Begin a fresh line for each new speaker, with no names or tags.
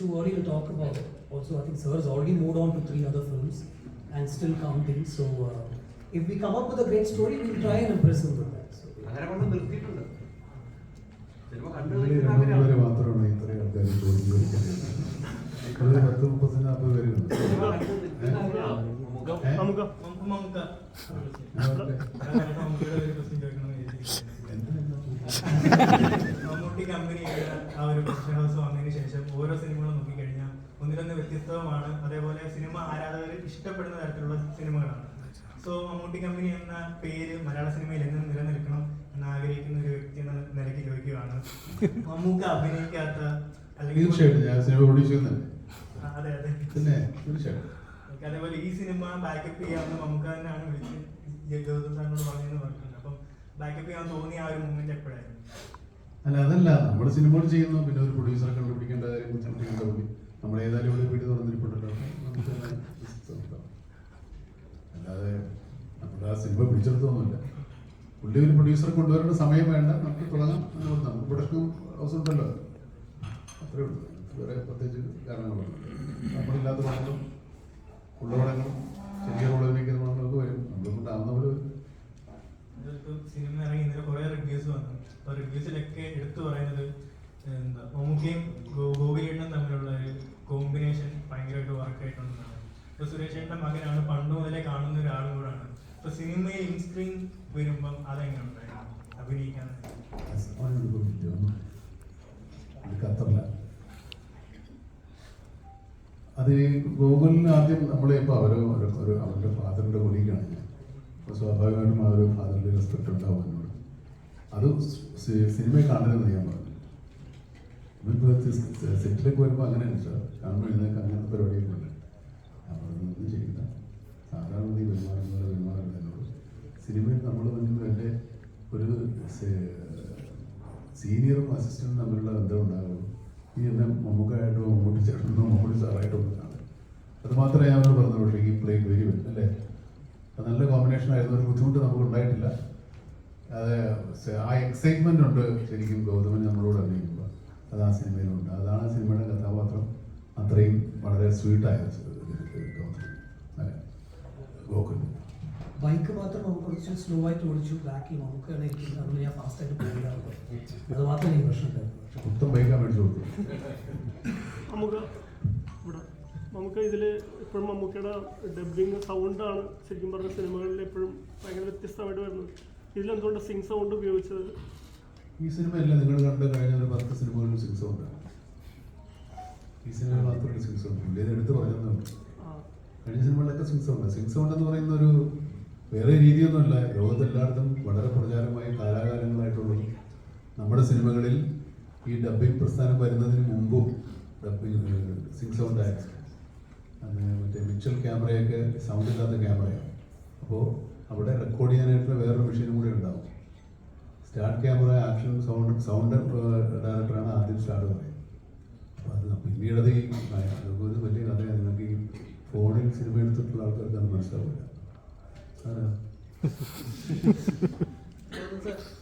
too early to talk about. Also, I think Sir has already moved on to three other films and still counting. So, uh, if we come up with a great story, we'll try and impress him with that. So,
അങ്ങനെ കൊണ്ട് നിർത്തിയിട്ടുണ്ട് cinema കണ്ടു
ഇതിൽ രണ്ട് മൂന്ന് പേര് മാത്രമാണ് ഇത്രയും ആൾക്കാർ ജോലി ഒരു പത്ത് മുപ്പത്തി നാൽപ്പത് പേര്
നമുക്ക് നമുക്ക് നമുക്ക് മമ്മൂട്ടി കമ്പനിയുടെ ആ ഒരു പ്രൊഡക്ഷൻ ഹൗസ് വന്നതിന് ശേഷം ഓരോ സിനിമകളും നോക്കിക്കഴിഞ്ഞാൽ ഒന്നിലൊന്ന് വ്യത്യസ്തവുമാണ്. അതേപോലെ സിനിമ ആരാധകർ ഇഷ്ടപ്പെടുന്ന തരത്തിലുള്ള സിനിമകളാണ്. സോ മമ്മൂട്ടി കമ്പനി എന്ന പേര് മലയാള സിനിമയിൽ എന്നും നിലനിൽക്കണം എന്ന് ആഗ്രഹിക്കുന്ന ഒരു വ്യക്തി എന്ന നിലയ്ക്ക് ചോദിക്കുകയാണ്. മമ്മൂക്ക അഭിനയിക്കാത്ത അല്ലെങ്കിൽ
തീർച്ചയായിട്ടും ഞാൻ സിനിമ പ്രൊഡ്യൂസ് ചെയ്യുന്നുണ്ട്
അതെ അതെ.
പിന്നെ തീർച്ചയായിട്ടും.
അതേപോലെ ഈ സിനിമ ബാക്കപ്പ് ചെയ്യാവുന്ന നമുക്ക് തന്നെയാണ് വിളിച്ച് ഗൗതം സാറിനോട് പറഞ്ഞെന്ന് പറഞ്ഞിട്ടുണ്ട്. അപ്പം
അല്ല അതല്ല. നമ്മൾ സിനിമകൾ ചെയ്യുന്നു പിന്നെ ഒരു പ്രൊഡ്യൂസറെ കണ്ടുപിടിക്കേണ്ട കാര്യം കണ്ടുപിടിക്കേണ്ട പുള്ളി നമ്മൾ ഏതായാലും ഇവിടെ വീട് തുറന്നിരിപ്പുണ്ടല്ലോ. അല്ലാതെ നമ്മുടെ ആ സിനിമ പിടിച്ചെടുത്തൊന്നുമില്ല പുള്ളി ഒരു പ്രൊഡ്യൂസറെ കൊണ്ടുവരേണ്ട സമയം വേണ്ട. നമുക്ക് തുടങ്ങാം. നമുക്ക് പ്രൊഡക്ഷൻ ഹൗസ് ഉണ്ടല്ലോ. അത്രേ ഉള്ളൂ. വേറെ പ്രത്യേകിച്ച് കാരണങ്ങളുണ്ട് നമ്മളില്ലാത്ത പടങ്ങളും
റിവ്യൂസിലൊക്കെ എടുത്തു പറയുന്നത് എന്താ മമ്മൂക്കയും ഗോപിയേട്ടനും തമ്മിലുള്ള ഒരു കോമ്പിനേഷൻ ഭയങ്കരമായിട്ട് വർക്ക് ആയിട്ടുണ്ടെന്നാണ്. ഇപ്പൊ സുരേഷ് ഏട്ടന്റെ മകനാണ് പണ്ട് മുതലേ കാണുന്ന ഒരാളും കൂടാണ്. ഇപ്പൊ സിനിമയിൽ ഇൻ സ്ക്രീൻ വരുമ്പം അതെങ്ങനെ ഉണ്ടായിരുന്നു? അഭിനയിക്കാൻ
അത് ഗോകുലിന് ആദ്യം നമ്മളെ ഇപ്പോൾ അവർ ഒരു അവരുടെ ഫാദറിന്റെ കൊടിക്കാണ് അപ്പോൾ സ്വാഭാവികമായിട്ടും ആ ഒരു ഫാദറിന്റെ റെസ്പെക്ട് ഉണ്ടാവും എന്നോട്. അത് സിനിമയെ കാണരുതെന്ന് ഞാൻ പറഞ്ഞു. ഇവരിപ്പോൾ സെറ്റിലേക്ക് വരുമ്പോൾ അങ്ങനെ കാരണം എഴുന്നേക്ക് അങ്ങനത്തെ പരിപാടിയൊക്കെ ഉണ്ട് അപ്പോൾ ചെയ്യില്ല. സാധാരണ നീ പെരുമാറുന്നത് എന്നോട് സിനിമയിൽ നമ്മൾ എന്റെ ഒരു സീനിയറും അസിസ്റ്റന്റും തമ്മിലുള്ള ബന്ധം ഈ എന്നെ മമ്മൂക്കായിട്ടോ മമ്മൂട്ടി ചേട്ടനോ മമ്മൂട്ടി സാറായിട്ടോ ഒന്നും കാണും ഞാൻ അവരോട് ഈ പ്ലേ വെരി വെൽ അല്ലേ? അത് നല്ല കോമ്പിനേഷൻ ആയിരുന്നു. ഒരു ബുദ്ധിമുട്ട് നമുക്ക് ഉണ്ടായിട്ടില്ല. അത് ആ എക്സൈറ്റ്മെന്റ് ഉണ്ട് ശരിക്കും ഗൗതമൻ നമ്മളോട് അഭിനയിക്കുമ്പോൾ അത് ആ സിനിമയിലുണ്ട്. അതാണ് ആ സിനിമയുടെ കഥാപാത്രം. അത്രയും വളരെ സ്വീറ്റായ ഗൗതമൻ. അല്ലെ? ഗോകുൽ.
ബൈക്ക് മാത്രം നമുക്ക് കുറച്ച് സ്ലോ ആയിട്ട് ഓടിച്ചു. ബാക്കിൽ നമുക്ക് അതുകൊണ്ട് ഞാൻ ഫാസ്റ്റ് ആയിട്ട് പോയില്ലായിരുന്നു. അത് മാത്രമേ എനിക്ക് പ്രശ്നം ഉണ്ടായിരുന്നു
മൊത്തം ബൈക്കാ മേടിച്ചു കൊടുത്തു
നമുക്ക് ഇവിടെ നമുക്ക് ഇതിൽ ഇപ്പോഴും മമ്മൂക്കയുടെ ഡബിങ് സൗണ്ടാണ് ശരിക്കും പറഞ്ഞ സിനിമകളിൽ എപ്പോഴും ഭയങ്കര വ്യത്യസ്തമായിട്ട് വരുന്നത്. ഇതിലെന്തുകൊണ്ട് സിംഗ് സൗണ്ട് ഉപയോഗിച്ചത്?
ഈ സിനിമയല്ല നിങ്ങൾ കണ്ട കഴിഞ്ഞ ഒരു പത്ത് സിനിമകളിൽ സിക്സ് ഉണ്ട് ഈ സിനിമ മാത്രമേ സിക്സ് ഉണ്ട് ഇത് എടുത്ത്
പറയുന്നു
കഴിഞ്ഞ സിനിമകളിലൊക്കെ സിക്സ് സൗണ്ട് സിക്സ് ഉണ്ട് എന്ന് പറയുന്ന ഒരു വേറെ രീതിയൊന്നുമല്ല. ലോകത്തെല്ലായിടത്തും വളരെ പ്രചാരമായി കാലാകാലങ്ങളായിട്ടുള്ളത് നമ്മുടെ സിനിമകളിൽ ഈ ഡബ്ബിംഗ് പ്രസ്ഥാനം വരുന്നതിന് മുമ്പും ഡബ്ബിംഗ് സിക്സ് സൗണ്ട് ആയിരുന്നു. അങ്ങനെ മറ്റേ മിച്ചൽ ക്യാമറയൊക്കെ സൗണ്ട് ഇല്ലാത്ത ക്യാമറയാണ് അപ്പോൾ അവിടെ റെക്കോർഡ് ചെയ്യാനായിട്ടുള്ള വേറൊരു മെഷീനും കൂടി ഉണ്ടാവും. Start camera action sound sound ഡയറക്ടറാണ് ആദ്യം സ്റ്റാർട്ട് പറയുന്നത്. അപ്പോൾ അത് പിന്നീട് അത് ഈ അതൊക്കെ ഒരു വലിയ കഥയാണ് നിങ്ങൾക്ക് ഈ ഫോണിൽ സിനിമ എടുത്തിട്ടുള്ള ആൾക്കാർക്ക് അത് മനസ്സിലാവില്ല. ആരാ?